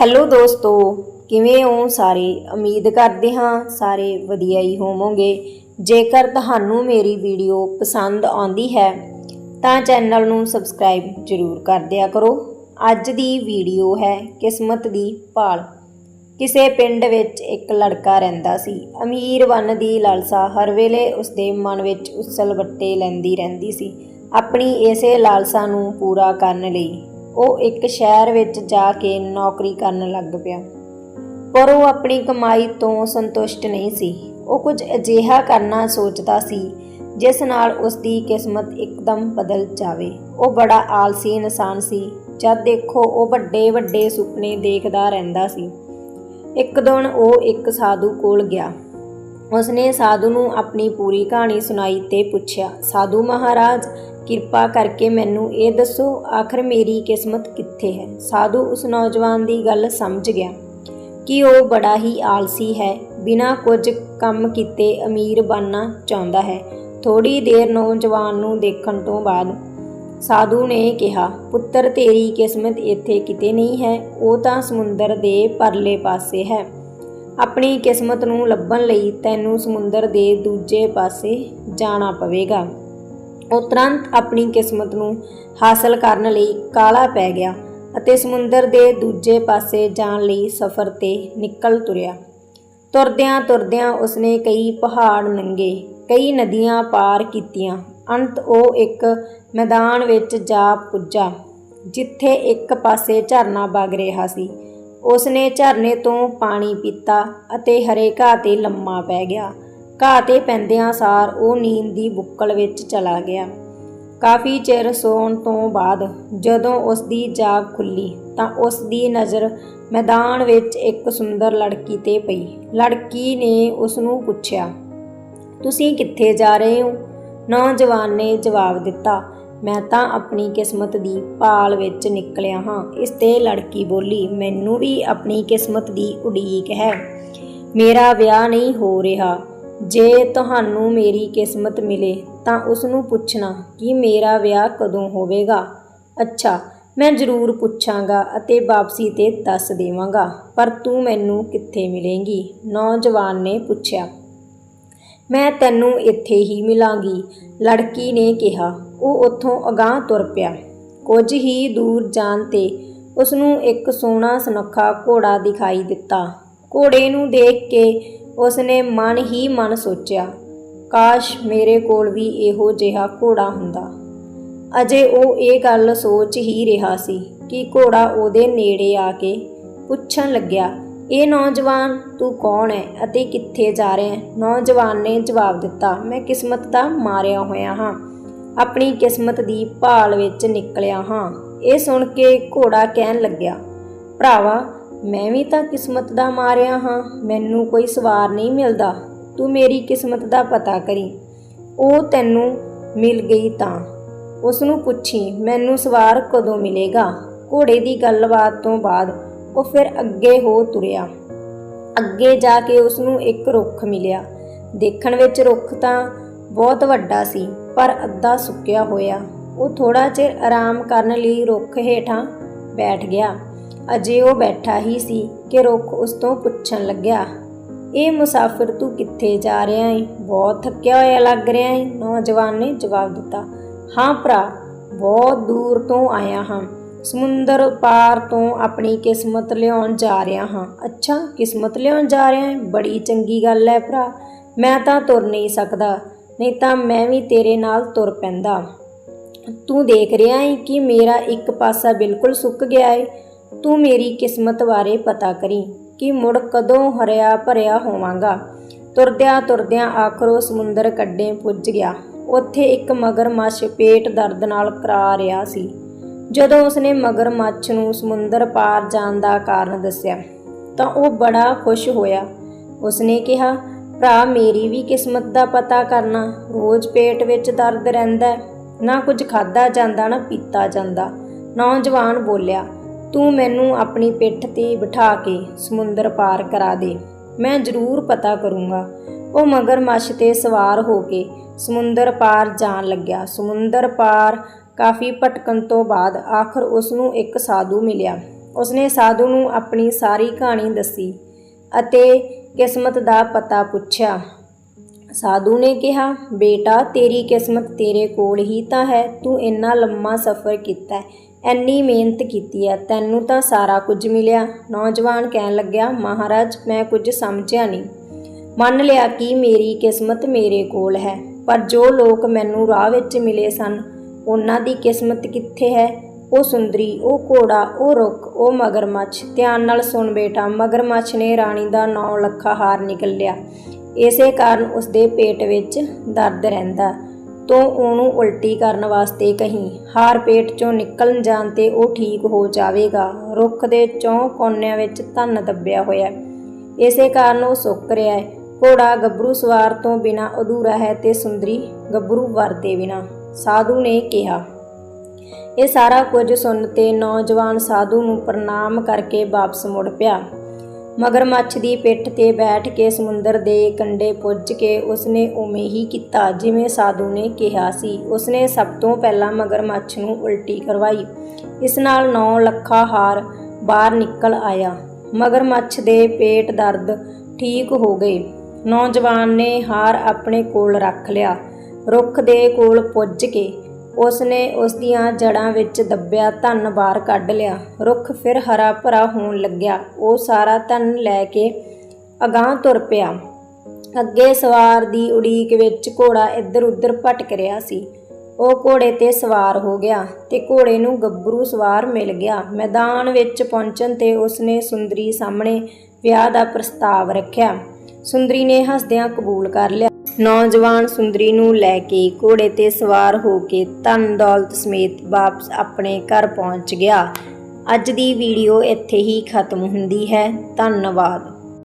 Hello ਦੋਸਤੋ, ਕਿਵੇਂ ਹੋ ਸਾਰੇ? ਉਮੀਦ ਕਰਦੇ ਹਾਂ ਸਾਰੇ ਵਧੀਆ ਹੀ ਹੋਵੋਗੇ। ਜੇਕਰ ਤੁਹਾਨੂੰ ਮੇਰੀ ਵੀਡੀਓ ਪਸੰਦ ਆਉਂਦੀ ਹੈ, ਤਾਂ ਚੈਨਲ ਨੂੰ ਸਬਸਕ੍ਰਾਈਬ ਜ਼ਰੂਰ ਕਰ ਦਿਆ ਕਰੋ। ਅੱਜ ਦੀ ਵੀਡੀਓ ਹੈ ਕਿਸਮਤ ਦੀ ਭਾਲ। ਕਿਸੇ ਪਿੰਡ ਵਿੱਚ ਇੱਕ ਲੜਕਾ ਰਹਿੰਦਾ ਸੀ। ਅਮੀਰ ਵਨ ਦੀ ਲਾਲਸਾ ਹਰ ਵੇਲੇ ਉਸਦੇ ਮਨ ਵਿੱਚ ਉਸਲ ਵੱਟੇ ਲੈਂਦੀ ਰਹਿੰਦੀ ਸੀ। ਆਪਣੀ ਇਸੇ ਲਾਲਸਾ ਨੂੰ ਪੂਰਾ ਕਰਨ ਲਈ ਉਹ ਇੱਕ ਸ਼ਹਿਰ ਵਿੱਚ ਜਾ ਕੇ ਨੌਕਰੀ ਕਰਨ ਲੱਗ ਪਿਆ। ਪਰ ਉਹ ਆਪਣੀ ਕਮਾਈ ਤੋਂ ਸੰਤੁਸ਼ਟ ਨਹੀਂ ਸੀ। ਉਹ ਕੁਝ ਅਜਿਹਾ ਕਰਨਾ ਸੋਚਦਾ ਸੀ, ਜਿਸ ਨਾਲ ਉਸ ਦੀ ਕਿਸਮਤ ਇੱਕਦਮ ਬਦਲ ਜਾਵੇ। ਉਹ ਬੜਾ ਆਲਸੀ ਇਨਸਾਨ ਸੀ। ਜਦ ਦੇਖੋ, ਉਹ ਵੱਡੇ ਵੱਡੇ ਸੁਪਨੇ ਦੇਖਦਾ ਰਹਿੰਦਾ ਸੀ। ਇੱਕ ਦਿਨ ਉਹ ਇੱਕ ਸਾਧੂ ਕੋਲ ਗਿਆ। ਉਸਨੇ ਸਾਧੂ ਨੂੰ ਆਪਣੀ ਪੂਰੀ ਕਹਾਣੀ ਸੁਣਾਈ ਤੇ ਪੁੱਛਿਆ, ਸਾਧੂ ਮਹਾਰਾਜ, ਕਿਰਪਾ ਕਰਕੇ ਮੈਨੂੰ ਇਹ ਦੱਸੋ, ਆਖਰ ਮੇਰੀ ਕਿਸਮਤ ਕਿੱਥੇ ਹੈ? ਸਾਧੂ ਉਸ ਨੌਜਵਾਨ ਦੀ ਗੱਲ ਸਮਝ ਗਿਆ ਕਿ ਉਹ ਬੜਾ ਹੀ ਆਲਸੀ ਹੈ, ਬਿਨਾਂ ਕੁਝ ਕੰਮ ਕੀਤੇ ਅਮੀਰ ਬਣਨਾ ਚਾਹੁੰਦਾ ਹੈ। ਥੋੜੀ ਦੇਰ ਨੌਜਵਾਨ ਨੂੰ ਦੇਖਣ ਤੋਂ ਬਾਅਦ ਸਾਧੂ ਨੇ ਕਿਹਾ, ਪੁੱਤਰ, ਤੇਰੀ ਕਿਸਮਤ ਇੱਥੇ ਕਿਤੇ ਨਹੀਂ ਹੈ, ਉਹ ਤਾਂ ਸਮੁੰਦਰ ਦੇ ਪਰਲੇ ਪਾਸੇ ਹੈ। ਆਪਣੀ ਕਿਸਮਤ ਨੂੰ ਲੱਭਣ ਲਈ ਤੈਨੂੰ ਸਮੁੰਦਰ ਦੇ ਦੂਜੇ ਪਾਸੇ ਜਾਣਾ ਪਵੇਗਾ। ਉਹ ਤੁਰੰਤ ਆਪਣੀ ਕਿਸਮਤ ਨੂੰ ਹਾਸਲ ਕਰਨ ਲਈ ਕਾਲਾ ਪੈ ਗਿਆ ਅਤੇ ਸਮੁੰਦਰ ਦੇ ਦੂਜੇ ਪਾਸੇ ਜਾਣ ਲਈ ਸਫ਼ਰ ਤੇ ਨਿਕਲ ਤੁਰਿਆ। ਤੁਰਦਿਆਂ ਤੁਰਦਿਆਂ ਉਸਨੇ ਕਈ ਪਹਾੜ ਨੰਗੇ, ਕਈ ਨਦੀਆਂ ਪਾਰ ਕੀਤੀਆਂ। ਅੰਤ ਉਹ ਇੱਕ ਮੈਦਾਨ ਵਿੱਚ ਜਾ ਪੁੱਜਾ, ਜਿੱਥੇ ਇੱਕ ਪਾਸੇ ਝਰਨਾ ਵਗ ਰਿਹਾ ਸੀ। ਉਸਨੇ ਝਰਨੇ ਤੋਂ ਪਾਣੀ ਪੀਤਾ ਅਤੇ ਹਰੇ ਘਾਹ ਤੇ ਲੰਮਾ ਪੈ ਗਿਆ। ਘਾਹ ਤੇ ਪੈਂਦਿਆਂ ਸਾਰ ਉਹ ਨੀਂਦ ਦੀ ਬੁੱਕਲ ਵਿੱਚ ਚਲਾ ਗਿਆ। ਕਾਫੀ ਚਿਰ ਸੌਣ ਤੋਂ ਬਾਅਦ ਜਦੋਂ ਉਸ ਦੀ ਜਾਗ ਖੁੱਲੀ ਤਾਂ ਉਸ ਦੀ ਨਜ਼ਰ ਮੈਦਾਨ ਵਿੱਚ ਇੱਕ ਸੁੰਦਰ ਲੜਕੀ ਤੇ ਪਈ। ਲੜਕੀ ਨੇ ਉਸ ਨੂੰ ਪੁੱਛਿਆ, ਤੁਸੀਂ ਕਿੱਥੇ ਜਾ ਰਹੇ ਹੋ? ਨੌਜਵਾਨ ਨੇ ਜਵਾਬ ਦਿੱਤਾ ਮੈਂ ਤਾਂ ਆਪਣੀ ਕਿਸਮਤ ਦੀ ਭਾਲ ਵਿੱਚ ਨਿਕਲਿਆ ਹਾਂ। ਇਸ ਤੇ ਲੜਕੀ ਬੋਲੀ, ਮੈਨੂੰ ਵੀ ਆਪਣੀ ਕਿਸਮਤ ਦੀ ਉਡੀਕ ਹੈ। ਮੇਰਾ ਵਿਆਹ ਨਹੀਂ ਹੋ ਰਿਹਾ। ਜੇ ਤੁਹਾਨੂੰ ਮੇਰੀ ਕਿਸਮਤ ਮਿਲੇ ਤਾਂ ਉਸ ਨੂੰ ਪੁੱਛਣਾ ਕਿ ਮੇਰਾ ਵਿਆਹ ਕਦੋਂ ਹੋਵੇਗਾ। ਅੱਛਾ, ਮੈਂ ਜ਼ਰੂਰ ਪੁੱਛਾਂਗਾ ਅਤੇ ਵਾਪਸੀ ਤੇ ਦੱਸ ਦੇਵਾਂਗਾ। ਪਰ ਤੂੰ ਮੈਨੂੰ ਕਿੱਥੇ ਮਿਲੇਂਗੀ? ਨੌਜਵਾਨ ਨੇ ਪੁੱਛਿਆ। ਮੈਂ ਤੈਨੂੰ ਇੱਥੇ ਹੀ ਮਿਲਾਂਗੀ। ਲੜਕੀ ਨੇ ਕਿਹਾ। ਉਹ ਉੱਥੋਂ ਅਗਾਹ ਤੁਰ ਪਿਆ। ਕੁਝ ਹੀ ਦੂਰ ਜਾਣ ਤੇ ਉਸ ਨੂੰ ਇੱਕ ਸੋਹਣਾ ਸੁਨੱਖਾ ਘੋੜਾ ਦਿਖਾਈ ਦਿੱਤਾ। ਘੋੜੇ ਨੂੰ ਦੇਖ ਕੇ ਉਸਨੇ ਮਨ ਹੀ ਮਨ ਸੋਚਿਆ, ਕਾਸ਼ ਮੇਰੇ ਕੋਲ ਵੀ ਇਹੋ ਜਿਹਾ ਘੋੜਾ ਹੁੰਦਾ। ਅਜੇ ਉਹ ਇਹ ਗੱਲ ਸੋਚ ਹੀ ਰਿਹਾ ਸੀ ਕਿ ਘੋੜਾ ਉਹਦੇ ਨੇੜੇ ਆ ਕੇ ਪੁੱਛਣ ਲੱਗਿਆ ਇਹ ਨੌਜਵਾਨ ਤੂੰ ਕੌਣ ਹੈ ਅਤੇ ਕਿੱਥੇ ਜਾ ਰਿਹਾ ਹੈ? ਨੌਜਵਾਨ ਨੇ ਜਵਾਬ ਦਿੱਤਾ, ਮੈਂ ਕਿਸਮਤ ਦਾ ਮਾਰਿਆ ਹੋਇਆ ਹਾਂ। ਆਪਣੀ ਕਿਸਮਤ ਦੀ ਭਾਲ ਵਿੱਚ ਨਿਕਲਿਆ ਹਾਂ। ਇਹ ਸੁਣ ਕੇ ਘੋੜਾ ਕਹਿਣ ਲੱਗਿਆ, ਭਰਾਵਾ, ਮੈਂ ਵੀ ਤਾਂ ਕਿਸਮਤ ਦਾ ਮਾਰਿਆ ਹਾਂ। ਮੈਨੂੰ ਕੋਈ ਸਵਾਰ ਨਹੀਂ ਮਿਲਦਾ। ਤੂੰ ਮੇਰੀ ਕਿਸਮਤ ਦਾ ਪਤਾ ਕਰੀ। ਉਹ ਤੈਨੂੰ ਮਿਲ ਗਈ ਤਾਂ। ਉਸ ਨੂੰ ਪੁੱਛੀ, ਮੈਨੂੰ ਸਵਾਰ ਕਦੋਂ ਮਿਲੇਗਾ? ਘੋੜੇ ਦੀ ਗੱਲਬਾਤ ਤੋਂ ਬਾਅਦ ਉਹ ਫਿਰ ਅੱਗੇ ਹੋ ਤੁਰਿਆ। ਅੱਗੇ ਜਾ ਕੇ ਉਸ ਨੂੰ ਇੱਕ ਰੁੱਖ ਮਿਲਿਆ। ਦੇਖਣ ਵਿੱਚ ਰੁੱਖ ਤਾਂ ਬਹੁਤ ਵੱਡਾ ਸੀ, ਪਰ ਅੱਧਾ ਸੁੱਕਿਆ ਹੋਇਆ। ਉਹ ਥੋੜਾ ਚਿਰ ਆਰਾਮ ਕਰਨ ਲਈ ਰੁੱਖ ਹੇਠਾਂ ਬੈਠ ਗਿਆ। ਅਜੇ ਉਹ ਬੈਠਾ ਹੀ ਸੀ ਕਿ ਰੁੱਖ ਉਸ ਤੋਂ ਪੁੱਛਣ ਲੱਗਿਆ, ਇਹ ਮੁਸਾਫਿਰ ਤੂੰ ਕਿੱਥੇ ਜਾ ਰਿਹਾ ਹੈ ਬਹੁਤ ਥੱਕਿਆ ਹੋਇਆ ਲੱਗ ਰਿਹਾ ਹੈ ਨੌਜਵਾਨ ਨੇ ਜਵਾਬ ਦਿੱਤਾ, ਹਾਂ ਭਰਾ, ਬਹੁਤ ਦੂਰ ਤੋਂ ਆਇਆ ਹਾਂ। ਸਮੁੰਦਰ ਪਾਰ ਤੋਂ ਆਪਣੀ ਕਿਸਮਤ ਲਿਆਉਣ ਜਾ ਰਿਹਾ ਹਾਂ। ਅੱਛਾ, ਕਿਸਮਤ ਲਿਆਉਣ ਜਾ ਰਿਹਾ ਹੈ? ਬੜੀ ਚੰਗੀ ਗੱਲ ਹੈ ਭਰਾ। ਮੈਂ ਤਾਂ ਤੁਰ ਨਹੀਂ ਸਕਦਾ, ਨਹੀਂ ਤਾਂ ਮੈਂ ਵੀ ਤੇਰੇ ਨਾਲ ਤੁਰ ਪੈਂਦਾ। ਤੂੰ ਦੇਖ ਰਿਹਾ ਹੈ ਕਿ ਮੇਰਾ ਇੱਕ ਪਾਸਾ ਬਿਲਕੁਲ ਸੁੱਕ ਗਿਆ ਹੈ ਤੂੰ ਮੇਰੀ ਕਿਸਮਤ ਬਾਰੇ ਪਤਾ ਕਰੀ ਕਿ ਮੁੜ ਕਦੋਂ ਹਰਿਆ ਭਰਿਆ ਹੋਵਾਂਗਾ। ਤੁਰਦਿਆਂ ਤੁਰਦਿਆਂ ਆਖਰੋ ਸਮੁੰਦਰ ਕੱਡੇ ਪੁੱਜ ਗਿਆ। ਉੱਥੇ ਇੱਕ ਮਗਰਮੱਛ ਪੇਟ ਦਰਦ ਨਾਲ ਕਰਾ ਰਿਹਾ ਸੀ। ਜਦੋਂ ਉਸਨੇ ਮਗਰਮੱਛ ਨੂੰ ਸਮੁੰਦਰ ਪਾਰ ਜਾਣ ਦਾ ਕਾਰਨ ਦੱਸਿਆ, ਤਾਂ ਉਹ ਬੜਾ ਖੁਸ਼ ਹੋਇਆ। ਉਸਨੇ ਕਿਹਾ, ਭਰਾ, ਮੇਰੀ ਵੀ ਕਿਸਮਤ ਦਾ ਪਤਾ ਕਰਨਾ, ਰੋਜ਼ ਪੇਟ ਵਿੱਚ ਦਰਦ ਰਹਿੰਦਾ ਨਾ ਕੁਝ ਖਾਦਾ ਜਾਂਦਾ, ਨਾ ਪੀਤਾ ਜਾਂਦਾ। ਨੌਜਵਾਨ ਬੋਲਿਆ, ਤੂੰ ਮੈਨੂੰ ਆਪਣੀ ਪਿੱਠ ਤੇ ਬਿਠਾ ਕੇ ਸਮੁੰਦਰ ਪਾਰ ਕਰਾ ਦੇ, ਮੈਂ ਜ਼ਰੂਰ ਪਤਾ ਕਰੂੰਗਾ। ਉਹ ਮਗਰਮੱਛ ਤੇ ਸਵਾਰ ਹੋ ਕੇ ਸਮੁੰਦਰ ਪਾਰ ਜਾਣ ਲੱਗਿਆ। ਸਮੁੰਦਰ ਪਾਰ ਕਾਫੀ ਭਟਕਣ ਤੋਂ ਬਾਅਦ ਆਖਰ ਉਸ ਨੂੰ ਇੱਕ ਸਾਧੂ ਮਿਲਿਆ। ਉਸਨੇ ਸਾਧੂ ਨੂੰ ਆਪਣੀ ਸਾਰੀ ਕਹਾਣੀ ਦੱਸੀ ਅਤੇ ਕਿਸਮਤ ਦਾ ਪਤਾ ਪੁੱਛਿਆ। ਸਾਧੂ ਨੇ ਕਿਹਾ, ਬੇਟਾ, ਤੇਰੀ ਕਿਸਮਤ ਤੇਰੇ ਕੋਲ ਹੀ ਤਾਂ ਹੈ। ਤੂੰ ਇੰਨਾ ਲੰਮਾ ਸਫ਼ਰ ਕੀਤਾ ਐਨੀ ਮਿਹਨਤ ਕੀਤੀ ਹੈ, ਤੈਨੂੰ ਤਾਂ ਸਾਰਾ ਕੁਝ ਮਿਲਿਆ। ਨੌਜਵਾਨ ਕਹਿਣ ਲੱਗਿਆ, ਮਹਾਰਾਜ, ਮੈਂ ਕੁਝ ਸਮਝਿਆ ਨਹੀਂ। ਮੰਨ ਲਿਆ ਕਿ ਮੇਰੀ ਕਿਸਮਤ ਮੇਰੇ ਕੋਲ ਹੈ, ਪਰ ਜੋ ਲੋਕ ਮੈਨੂੰ ਰਾਹ ਵਿੱਚ ਮਿਲੇ ਸਨ ਉਹਨਾਂ ਦੀ ਕਿਸਮਤ ਕਿੱਥੇ ਹੈ? ਉਹ ਸੁੰਦਰੀ, ਉਹ ਘੋੜਾ, ਉਹ ਰੁੱਖ, ਉਹ ਮਗਰਮੱਛ। ਧਿਆਨ ਨਾਲ ਸੁਣ ਬੇਟਾ, ਮਗਰਮੱਛ ਨੇ ਰਾਣੀ ਦਾ 9 ਲੱਖਾ ਹਾਰ ਨਿਕਲ ਲਿਆ ਇਸੇ ਕਾਰਨ ਉਸਦੇ ਪੇਟ ਵਿੱਚ ਦਰਦ ਰਹਿੰਦਾ। ਤੋਂ ਉਹਨੂੰ ਉਲਟੀ ਕਰਨ ਵਾਸਤੇ ਕਹੀਂ। ਹਾਰ ਪੇਟ ਚੋਂ ਨਿਕਲਣ ਜਾਣ ਤੇ ਉਹ ਠੀਕ ਹੋ ਜਾਵੇਗਾ। ਰੁੱਖ ਦੇ ਚੋਂ ਕੋਨਿਆਂ ਵਿੱਚ ਧਨ ਦੱਬਿਆ ਹੋਇਆ ਇਸੇ ਕਾਰਨ ਉਹ ਸੁੱਕ ਰਿਹਾ ਹੈ। ਘੋੜਾ ਗੱਭਰੂ ਸਵਾਰ ਤੋਂ ਬਿਨਾ ਅਧੂਰਾ ਹੈ ਤੇ ਸੁੰਦਰੀ ਗੱਭਰੂ ਵਰ ਦੇ ਬਿਨਾ। ਸਾਧੂ ਨੇ ਕਿਹਾ, ਇਹ ਸਾਰਾ ਕੁਝ ਸੁਣ ਤੇ ਨੌਜਵਾਨ ਸਾਧੂ ਨੂੰ ਪ੍ਰਣਾਮ ਕਰਕੇ ਵਾਪਸ ਮੁੜ ਪਿਆ। ਮਗਰਮੱਛ ਦੀ ਪਿੱਠ ਤੇ ਬੈਠ ਕੇ ਸਮੁੰਦਰ ਦੇ ਕੰਢੇ ਪੁੱਜ ਕੇ ਉਸਨੇ ਉਵੇਂ ਹੀ ਕੀਤਾ ਜਿਵੇਂ ਸਾਧੂ ਨੇ ਕਿਹਾ ਸੀ। ਉਸਨੇ ਸਭ ਤੋਂ ਪਹਿਲਾਂ ਮਗਰਮੱਛ ਨੂੰ ਉਲਟੀ ਕਰਵਾਈ। ਇਸ ਨਾਲ 9 ਲੱਖਾ ਹਾਰ ਬਾਹਰ ਨਿਕਲ ਆਇਆ। ਮਗਰਮੱਛ ਦੇ ਪੇਟ ਦਰਦ ਠੀਕ ਹੋ ਗਏ। ਨੌਜਵਾਨ ਨੇ ਹਾਰ ਆਪਣੇ ਕੋਲ ਰੱਖ ਲਿਆ। ਰੁੱਖ ਦੇ ਕੋਲ ਪੁੱਜ ਕੇ ਉਸਨੇ ਉਸ ਦੀਆਂ ਜੜਾਂ ਵਿੱਚ ਦੱਬਿਆ ਧਨ ਬਾਹਰ ਕੱਢ ਲਿਆ। ਰੁੱਖ ਫਿਰ ਹਰਾ ਭਰਾ ਹੋਣ ਲੱਗਿਆ। ਉਹ ਸਾਰਾ ਧਨ ਲੈ ਕੇ ਅਗਾਂਹ ਤੁਰ ਪਿਆ। ਅੱਗੇ ਸਵਾਰ ਦੀ ਉਡੀਕ ਵਿੱਚ ਘੋੜਾ ਇੱਧਰ ਉੱਧਰ ਭਟਕ ਰਿਹਾ ਸੀ। ਉਹ ਘੋੜੇ ਤੇ ਸਵਾਰ ਹੋ ਗਿਆ ਤੇ ਘੋੜੇ ਨੂੰ ਗੱਭਰੂ ਸਵਾਰ ਮਿਲ ਗਿਆ। ਮੈਦਾਨ ਵਿੱਚ ਪਹੁੰਚਣ ਤੇ ਉਸਨੇ ਸੁੰਦਰੀ ਸਾਹਮਣੇ ਵਿਆਹ ਦਾ ਪ੍ਰਸਤਾਵ ਰੱਖਿਆ। ਸੁੰਦਰੀ ਨੇ ਹੱਸਦਿਆਂ ਕਬੂਲ ਕਰ ਲਿਆ। ਨੌਜਵਾਨ ਸੁੰਦਰੀ ਨੂੰ ਲੈ ਕੇ ਘੋੜੇ ਤੇ ਸਵਾਰ ਹੋ ਕੇ ਧਨ ਦੌਲਤ ਸਮੇਤ ਵਾਪਸ ਆਪਣੇ ਘਰ ਪਹੁੰਚ ਗਿਆ। ਅੱਜ ਦੀ ਵੀਡੀਓ ਇੱਥੇ ਹੀ ਖਤਮ ਹੁੰਦੀ ਹੈ। ਧੰਨਵਾਦ।